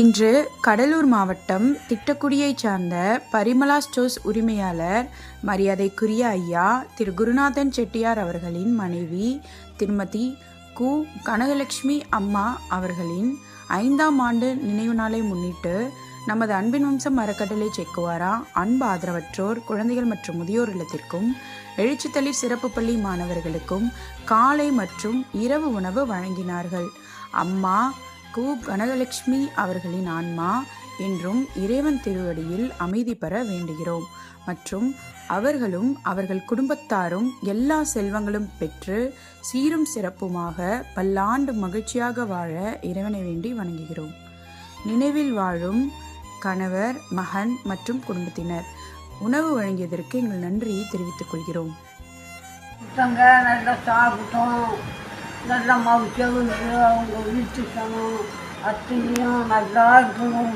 இன்று கடலூர் மாவட்டம் திட்டக்குடியைச் சார்ந்த பரிமளா ஸ்டோர்ஸ் உரிமையாளர் மரியாதைக்குரிய ஐயா திரு. குருநாதன் செட்டியார் அவர்களின் மனைவி திருமதி கு. கனகலட்சுமி அம்மா அவர்களின் ஐந்தாம் ஆண்டு நினைவு நாளை முன்னிட்டு நமது அன்பின் வம்சம் அறக்கட்டளை செக்குவாரா அன்பு ஆதரவற்றோர் குழந்தைகள் மற்றும் முதியோர் இல்லத்திற்கும் எழுச்சித்தளி சிறப்பு பள்ளி மாணவர்களுக்கும் காலை மற்றும் இரவு உணவு வழங்கினார்கள். அம்மா கு கனகலட்சுமி அவர்களின் ஆன்மா என்றும் இறைவன் திருவடியில் அமைதி பெற வேண்டுகிறோம். மற்றும் அவர்களும் அவர்கள் குடும்பத்தாரும் எல்லா செல்வங்களும் பெற்று சீரும் சிறப்புமாக பல்லாண்டு மகிழ்ச்சியாக வாழ இறைவனை வேண்டி வணங்குகிறோம். நினைவில் வாழும் கணவர் மகன் மற்றும் குடும்பத்தினர் உணவு வழங்கியதற்கு எங்கள் நன்றியை தெரிவித்துக் கொள்கிறோம். நல்லா சாப்பிட்டோம். நல்லா மகிழ்ச்சியாக அவங்க வீட்டு வீட்டுக்கணும் அத்தையும் நல்லா இருக்கணும்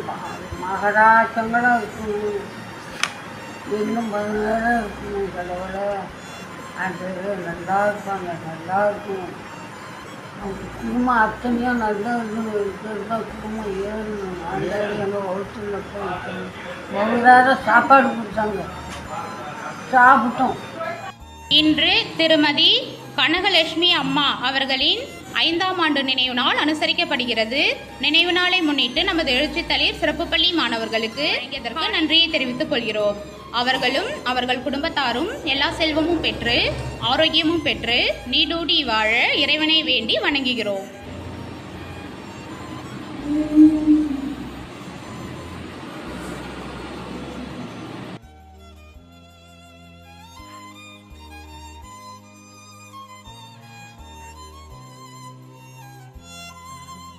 மகராசங்களாக இருக்கணும் இன்னும் பதினேரம் இருக்கணும் கடவுளை அது நல்லா இருப்பாங்க நல்லா இருக்கும் அவங்க குடும்பம் அத்தனையும் நல்லா இருக்கணும் குடும்பம் ஏறணும் நல்லா எங்கள் வகுத்துல போய் ஒரு நேரம் சாப்பாடு கொடுத்தாங்க சாப்பிட்டோம் இன்று திருமதி கனகலட்சுமி அம்மா அவர்களின் ஐந்தாம் ஆண்டு நினைவு நாள் அனுசரிக்கப்படுகிறது. நினைவு நாளை முன்னிட்டு நமது எழுச்சித்தளிர் சிறப்பு பள்ளி மாணவர்களுக்கு இதற்கு நன்றியை தெரிவித்துக் கொள்கிறோம். அவர்களும் அவர்கள் குடும்பத்தாரும் எல்லா செல்வமும் பெற்று ஆரோக்கியமும் பெற்று நீடூடி வாழ இறைவனை வேண்டி வணங்குகிறோம்.